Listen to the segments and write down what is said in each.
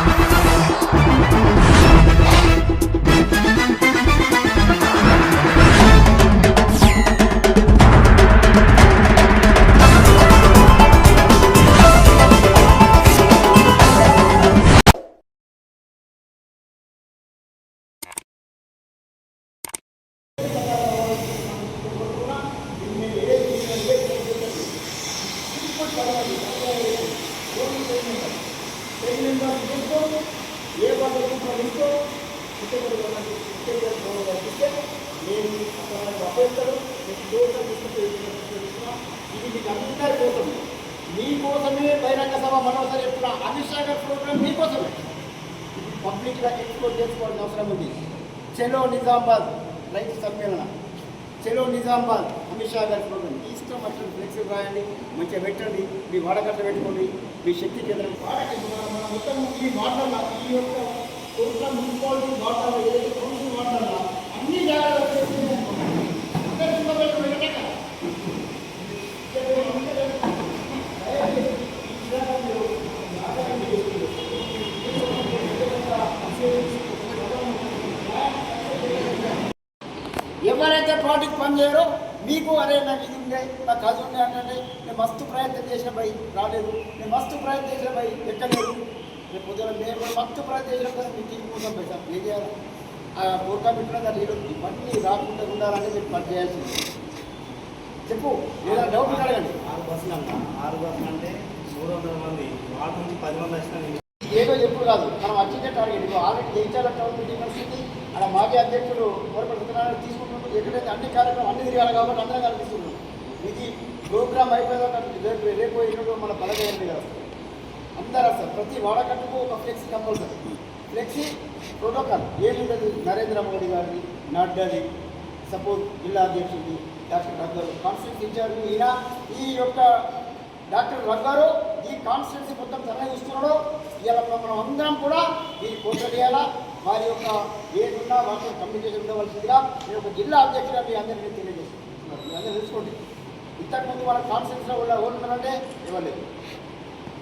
ఏ చేస్తారు మీకు దోషం తీసుకుంటున్నా ఇది మీకు అందరి కోసం మీకోసమే బహిరంగ సభ మనోసారి చెప్తున్నా అమిత్ షా గారి ప్రోగ్రామ్ మీకోసమే ఇది పబ్లిక్గా ఎక్స్ప్లోర్ చేసుకోవాల్సిన అవసరం ఉంది. చెలో నిజామాబాద్ రైతు సమ్మేళన. చెలో నిజామాబాద్ అమిత్ షా గారి ప్రోగ్రామ్ ఇష్టం అట్లా ఫ్లెక్సీ రాయండి మంచిగా పెట్టండి మీ వాడకట్ట పెట్టుకోండి మీ శక్తి కేంద్రం. వాడకండి మన- మొత్తం ఈ వాటర్ ఈ యొక్క మున్సిపాలిటీ వాటర్ ఏదైతే కౌన్సిల్ వాటర్ అన్ని జాగ్రత్తలు చేసుకుంటే అందరి సింహపేట వెళ్ళక ఎవరైతే పార్టీకి పనిచేయరో మీకు అరే నాకు ఇది ఉండే నాకు అది ఉండే అంటే నేను మస్తు ప్రయత్నం చేసిన భయ్ రాలేదు. నేను మస్తు ప్రయత్నం చేసిన భయ్ ఎక్కలేదు. రేపు పొద్దున నేను కూడా మస్తు ప్రయత్నం చేసిన కదా మీకు ఇంటి కోసం పైసా ఏం చేయాలి? ఆ కోర్కా పెట్టిన దాన్ని ఇవన్నీ రాకుండా ఉండాలని మీరు పని చేయాల్సింది. చెప్పు ఏదైనా డౌట్ అడగండి. ఆరు బస్సులు అంట. ఆరు బస్సులు అంటే మూడు వందల మంది. వాళ్ళ నుంచి పది మంది వచ్చినా ఏదో ఎప్పుడు కాదు. మనం వచ్చిందే టార్గెట్ ఆల్రెడీ జయించాల టౌన్ మీటింగ్ వచ్చింది అక్కడ మాజీ అధ్యక్షుడు కోరపడుతున్నారు తీసుకుంటున్నారు ఎక్కడైతే అన్ని కార్యక్రమం అన్ని తిరగాలి కాబట్టి అందరం కనిపిస్తున్నాం ఇది ప్రోగ్రామ్ అయిపోయేదాకా రేపు రేపు ఎన్నో మన బలగైంది కదా. అందరూ వస్తారు ప్రతి వాడకట్టుకు ఒక ఫ్లెక్సీ కంపల్సరీ. Flexi protocol. ఏముండదు నరేంద్ర మోడీ గారిది నడ్డాది సపోజ్ జిల్లా అధ్యక్షుడిది డాక్టర్ రగ్గారు కాన్స్టిట్యూన్సీ ఇన్ఛార్జ్ ఈయన ఈ యొక్క డాక్టర్ రగ్గారు ఈ కాన్స్టిట్యూన్సీ మొత్తం తరలిస్తున్నాడు ఇలా మనం అందరం కూడా దీన్ని పోషేయాలా వారి యొక్క ఏదున్నా వాటిని కమ్యూనికేషన్ ఉండవలసిందిగా నేను ఒక జిల్లా అధ్యక్షుడిగా మీ అందరికీ తెలియజేస్తున్నాను. మీ అందరూ తెలుసుకోండి ఇంతకుముందు మన కాన్స్టిట్యూన్సీలో ఉన్న ఓటు ఇవ్వలేదు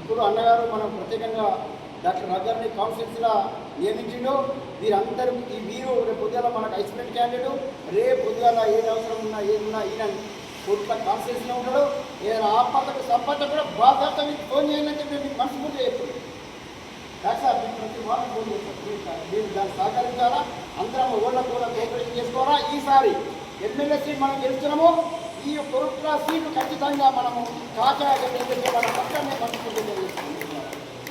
ఇప్పుడు అన్నగారు మనం ప్రత్యేకంగా డాక్టర్ రగ్గర్ని కాన్స్టిట్యూన్సీలో నియమించిండు. వీరందరూ ఈ వీరు రేపు పొద్దుగాల మనకు ఐసోలేట్ క్యాండిడేట్. రేపు పొద్దుగాల ఏది అవసరం ఉన్నా ఏది ఉన్నా ఈయన కోట్ల కాన్స్టిట్యూన్సీలో ఉంటాడు ఏదైనా ఆపదకు సంపద కూడా బాధ్యత మీకు ఫోన్ చేయాలని చెప్పి మీకు మనస్ఫూర్తిగా చెప్తుంది డాక్టర్ సార్ మీకు ప్రతి వారం ఫోన్ చేస్తారు మీరు- దాన్ని సహకరించాలా అందరం ఓళ్ళ కూడా కోఆపరేషన్ చేసుకోవాలా ఈసారి ఎమ్మెల్యే సీట్ మనం గెలుస్తున్నాము. ఈ కొరుట్ల సీటు ఖచ్చితంగా మనము కాకాయ మన పక్కనే పంచుకుంటే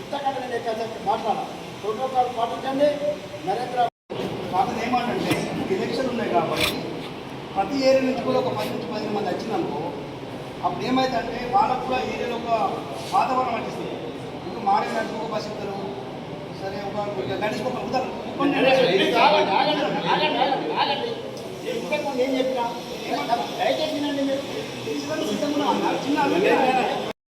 ఇంతకంటే నేను ఎక్కడ మాట్లాడాలి. ప్రోటోకాల్ పాటించండి. నరేంద్ర కాకపోతే ఏమంటే ఎలక్షన్ ఉన్నాయి కాబట్టి ప్రతి ఏరియా నుంచి కూడా ఒక పది నుంచి పదిహేను మంది వచ్చినాము అప్పుడు ఏమైతే అంటే వాళ్ళకు కూడా ఏరియాలో ఒక వాతావరణం అనిపిస్తుంది. ఇప్పుడు మారే ఒక బస్ ఇద్దరు ఏం చెప్పినా దయచేసి వినండి మీరు. తీసుకొని సిద్ధంగా ఉన్నారు. చిన్న అభిప్రాయం.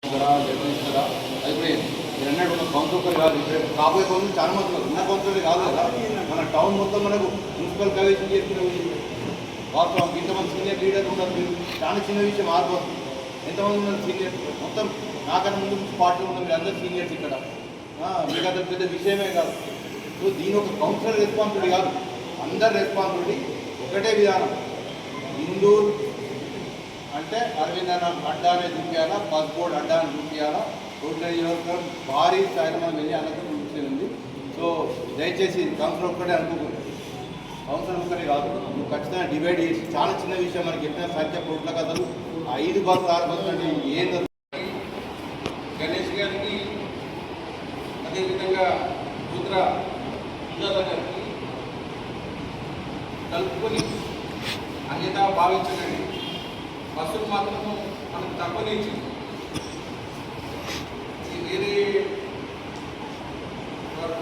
ఇస్తారా లెటర్ ఇస్తారా అది కూడా మీరు అన్నట్టు ఉన్న కౌన్సిలర్ కాదు ఇక్కడ కాబోయే కౌన్సిల్ చాలా మంది. ఉన్న కౌన్సిలర్ కాదు కదా. మన టౌన్ మొత్తం మనకు మున్సిపల్ కమిషన్ చేసిన వాస్తవం ఇంతమంది సీనియర్ లీడర్ ఉన్నారు మీరు. చాలా చిన్న విషయం ఆరిపోతుంది ఎంతమంది ఉన్నారు సీనియర్ మొత్తం నాకన్నా ముందు పార్టీ ఉన్నారు మీరు అందరు సీనియర్స్ ఇక్కడ. మీకు అది పెద్ద విషయమే కాదు. సో దీని ఒక కౌన్సిలర్ రెస్పాన్సిబిలిటీ కాదు. అందరి రెస్పాన్సిబిలిటీ ఒకటే విధానం. హిందూ అంటే అరవింద్ అన్న అడ్డానే చూపించాలా బస్ బోర్డ్ అడ్డాన్ని చూపించాలా రోడ్డు నియోజకవర్గం భారీ స్థాయిలో మనం వెళ్ళి అనంతరం ఉంది సో దయచేసి కౌన్సిలర్ ఒక్కటే అనుకోకూడదు. కౌన్సిలర్ ఒక్కటే కాదు. నువ్వు ఖచ్చితంగా డివైడ్ చేసి చాలా చిన్న విషయం మనకి చెప్పిన సంఖ్య కోట్ల కథలు ఐదు బస్సు ఆరు బస్సు అంటే ఏం జరుగుతుంది? గణేష్ గారికి అదేవిధంగా రుద్ర సుజాత గారికి కలుపుకొని అన్యత భావించకండి బస్సులు మనం మనకు వేరే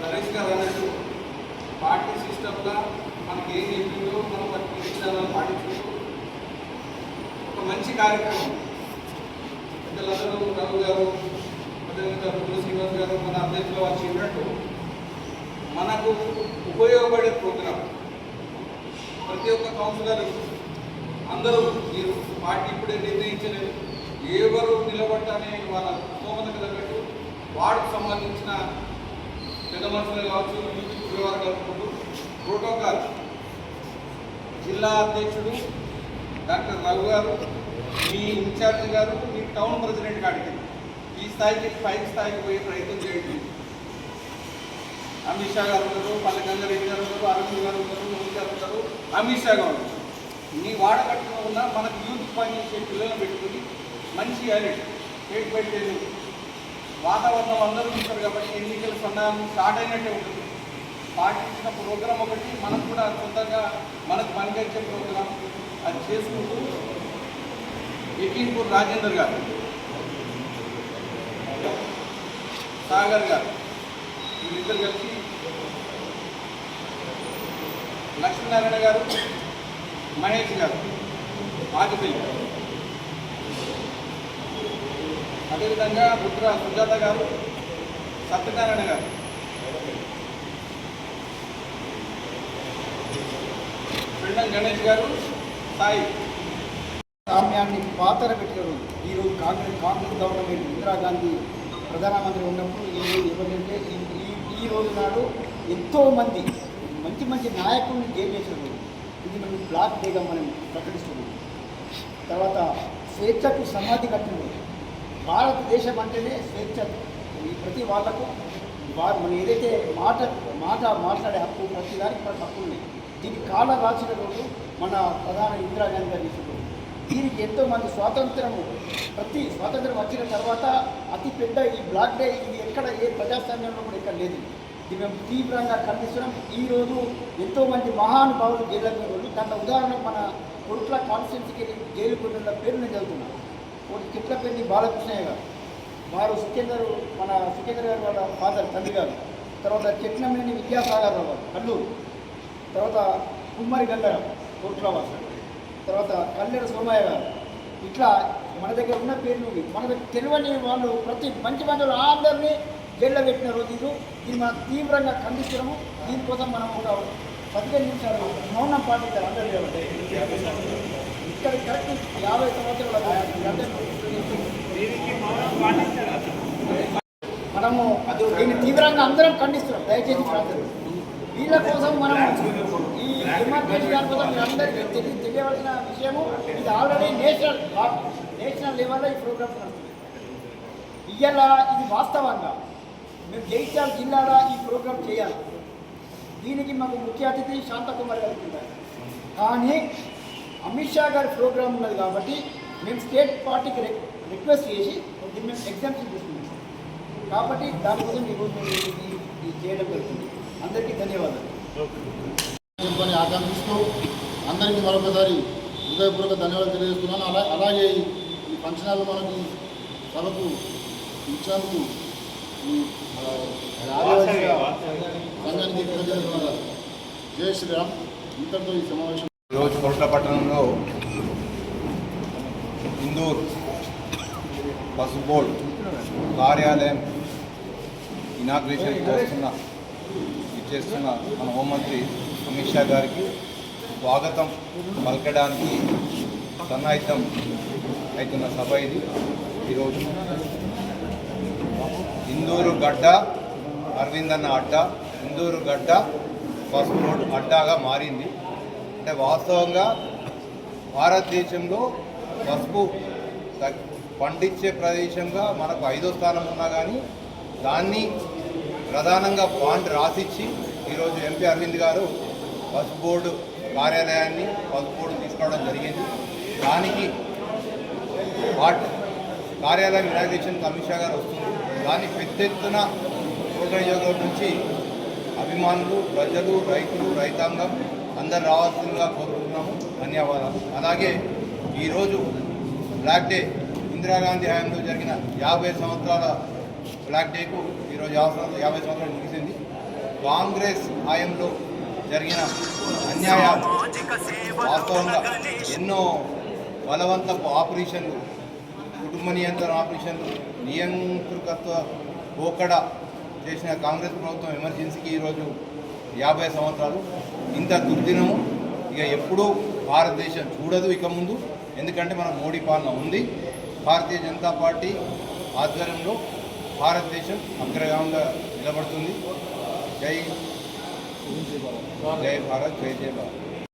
నరేష్ గారు అన్నట్టు పార్టీ సిస్టమ్గా మనకి ఏం చెప్పిందో మనం వాటి విషయాలను పాటించుకుంటూ ఒక మంచి కార్యక్రమం. పెద్దలందరూ రఘు గారు అదేవిధంగా రుద్ర శ్రీనివాస్ గారు మన అధ్యక్షులు వారు చెప్పినట్టు మనకు ఉపయోగపడే ప్రోగ్రాం. ప్రతి ఒక్క కౌన్సిలర్ అందరూ మీరు పార్టీ ఇప్పుడే నిర్ణయించలేదు ఎవరు నిలబడ్డానే వాళ్ళ స్తోమతకు పెట్టు. వార్డుకు సంబంధించిన పెద్ద మనుషులు కావచ్చు గురువారు కలుపుకుంటూ ప్రోటోకాల్. జిల్లా అధ్యక్షుడు డాక్టర్ రఘు గారు మీ ఇన్ఛార్జ్ గారు మీ టౌన్ ప్రెసిడెంట్ కాడికి ఈ స్థాయికి పైకి స్థాయికి పోయే ప్రయత్నం చేయండి. అమిత్ షా గారు ఉన్నారు పల్లెకంగారెడ్డి గారు ఉన్నారు అరవింద్ గారు ఉన్నారు మోదీ గారు ఉన్నారు. అమిత్ షా గారు ఉన్నారు నీ వాడకట్టులో ఉన్న మనకు యూత్ పనిచేసే పిల్లలను పెట్టుకుని మంచి హైలైట్ స్టేట్ బై వాతావరణం అందరూ చూస్తారు కాబట్టి ఎన్నికల సన్నాహం స్టార్ట్ అయినట్టే ఉంటుంది. పాటించిన ప్రోగ్రాం ఒకటి మనం కూడా సొంతంగా మనకు పనికొచ్చే ప్రోగ్రాం అది చేసుకుంటూ ఎకీన్పూర్ రాజేందర్ గారు సాగర్ గారు వీరిద్దరు కలిసి లక్ష్మీనారాయణ గారు మహేష్ గారు ఆదిపల్లి. అదేవిధంగా పుత్ర సుజాత గారు సత్యనారాయణ గారు. ఫ్రెండం గణేష్ గారు సాయి. సామ్యాన్ని పాతర పెట్టిన రోజు ఈరోజు కాంగ్రెస్ కాంగ్రెస్ గవర్నమెంట్ ఇందిరాగాంధీ ప్రధానమంత్రి ఉన్నప్పుడు ఈ రోజు ఎవరంటే ఈ ఈ- రోజు నాడు ఎంతోమంది మంచి మంచి నాయకుల్ని గేమ్ చేశారు ఇది మనం బ్లాక్ డేగా మనం ప్రకటిస్తున్నాం. తర్వాత స్వేచ్ఛకు సమాధి కట్టిన భారతదేశం అంటేనే స్వేచ్ఛ. ఈ ప్రతి వాళ్ళకు వారు మనం ఏదైతే మాట మాట మాట్లాడే హక్కు ప్రతి దానికి మనకు హక్కు ఉంది. దీనికి కాల రాసిన రోజు మన ప్రధాన ఇందిరాగాంధీ గారు చేసిన దీనికి ఎంతో మంది స్వాతంత్రము ప్రతి స్వాతంత్రం వచ్చిన తర్వాత అతి పెద్ద ఈ బ్లాక్ డే ఇది ఎక్కడ ఏ ప్రజాస్వామ్యంలో కూడా ఇక్కడ లేదు. ఇది మేము తీవ్రంగా ఖండిస్తున్నాం. ఈరోజు ఎంతో మంది మహానుభావులు జైలు వాళ్ళు దాంట్లో ఉదాహరణ మన కొట్ల కాన్స్టిట్యూన్సీకి జైలు కొట్టిన పేరు నేను చదువుతున్నాను ఒకటి చిట్లపల్లి బాలకృష్ణయ్య గారు. వారు సికిందర్ మన సికిందర్ గారు వాళ్ళ ఫాదర్ తండ్రి గారు. తర్వాత చెట్నమేని విద్యాసాగర్ రావు గారు కల్లూరు. తర్వాత కుమ్మరి గంగారావు కోట్లవాస తర్వాత కల్లెడ సోమయ్య గారు. ఇట్లా మన దగ్గర ఉన్న పేర్లు మన దగ్గర తెలియని వాళ్ళు ప్రతి మంచి మంచి అందరినీ జైల్లో పెట్టిన రోజు ఇది మనం తీవ్రంగా ఖండిస్తున్నాము. దీనికోసం మనం ఒక పదిహేను నిమిషాలు మౌనం పాటించాలి అందరూ ఇక్కడ కరెక్ట్ యాభై సంవత్సరాల మనము అది దీన్ని తీవ్రంగా అందరం ఖండిస్తున్నాం. దయచేసి ప్రజలు వీళ్ళ కోసం మనం ఈ డెమోక్రసీ దాని కోసం మీరందరికీ తెలియ తెలియవలసిన విషయము ఇది ఆల్రెడీ నేషనల్ నేషనల్ లెవెల్లో ఈ ప్రోగ్రామ్స్ నడుస్తుంది. ఇవాళ ఇది వాస్తవంగా మేము జైత్యాల జిల్లాలో ఈ ప్రోగ్రామ్ చేయాలి. దీనికి మాకు ముఖ్య అతిథి శాంతకుమార్ గారు కానీ అమిత్ షా గారి ప్రోగ్రామ్ ఉన్నది కాబట్టి మేము స్టేట్ పార్టీకి రిక్వెస్ట్ చేసి దీన్ని మేము ఎగ్జామ్షన్ తీసుకున్నాం కాబట్టి దానికోసం ఈరోజు మేము ఇది- చేయడం జరుగుతుంది. అందరికీ ధన్యవాదాలు. ఆకాంక్షిస్తూ అందరికీ మరొకసారి హృదయపూర్వక ధన్యవాదాలు తెలియజేస్తున్నాను. అలా అలాగే ఈ- ఈ మనకి సభకు ఇచ్చినందుకు సంఘానికి శ్రీరామ్. ఇంతటితో ఈ సమావేశం ఈరోజు కోట్ల పట్టణంలో ఇందూర్ బస్ బోర్డ్ కార్యాలయం ఇనాగ్రేషన్ చేస్తున్న ఇచ్చేస్తున్న మన హోంమంత్రి అమిత్ షా గారికి స్వాగతం. పలకడానికి సన్నాహితం అవుతున్న సభ ఇది. ఈరోజు ఇందూరు గడ్డ అరవింద్ అన్న అడ్డ ఇందూరు గడ్డ బస్ రోడ్ అడ్డాగా మారింది. అంటే వాస్తవంగా భారతదేశంలో పసుపు పండించే ప్రదేశంగా మనకు ఐదో స్థానం ఉన్నా కానీ దాన్ని ప్రధానంగా బాండ్ రాసిచ్చి ఈరోజు ఎంపీ అరవింద్ గారు పసుపు బోర్డు కార్యాలయాన్ని పసుపు బోర్డు తీసుకోవడం జరిగింది. దానికి వాట్ కార్యాలయం ఇనాగ్రేషన్ అమిత్ గారు వస్తుంది దాన్ని పెద్ద ఎత్తున నియోజకవర్గం నుంచి అభిమానులు ప్రజలు రైతులు రైతాంగం అందరు రావాల్సిందిగా కోరుకుంటున్నాము. ధన్యవాదాలు. అలాగే ఈరోజు బ్లాక్ డే ఇందిరాగాంధీ హయాంలో జరిగిన యాభై సంవత్సరాల బ్లాక్ డేకు ఈరోజు యాభై యాభై సంవత్సరాలు ముగిసింది. కాంగ్రెస్ హయాంలో జరిగిన అన్యాయాలు వాస్తవంగా ఎన్నో బలవంతపు ఆపరేషన్లు కుటుంబ నియంత్రణ ఆపరేషన్లు నియంత్రికత్వ పోకడ చేసిన కాంగ్రెస్ ప్రభుత్వం ఎమర్జెన్సీకి ఈరోజు యాభై సంవత్సరాలు. ఇంత దుర్దినము. ఇక ఎప్పుడూ భారతదేశం చూడదు ఇక ముందు. ఎందుకంటే మన మోడీ పాలన ఉంది. భారతీయ జనతా పార్టీ ఆధ్వర్యంలో భారతదేశం అగ్రగామంగా నిలబడుతుంది. జై జై భారత్ జై జయ భారత్.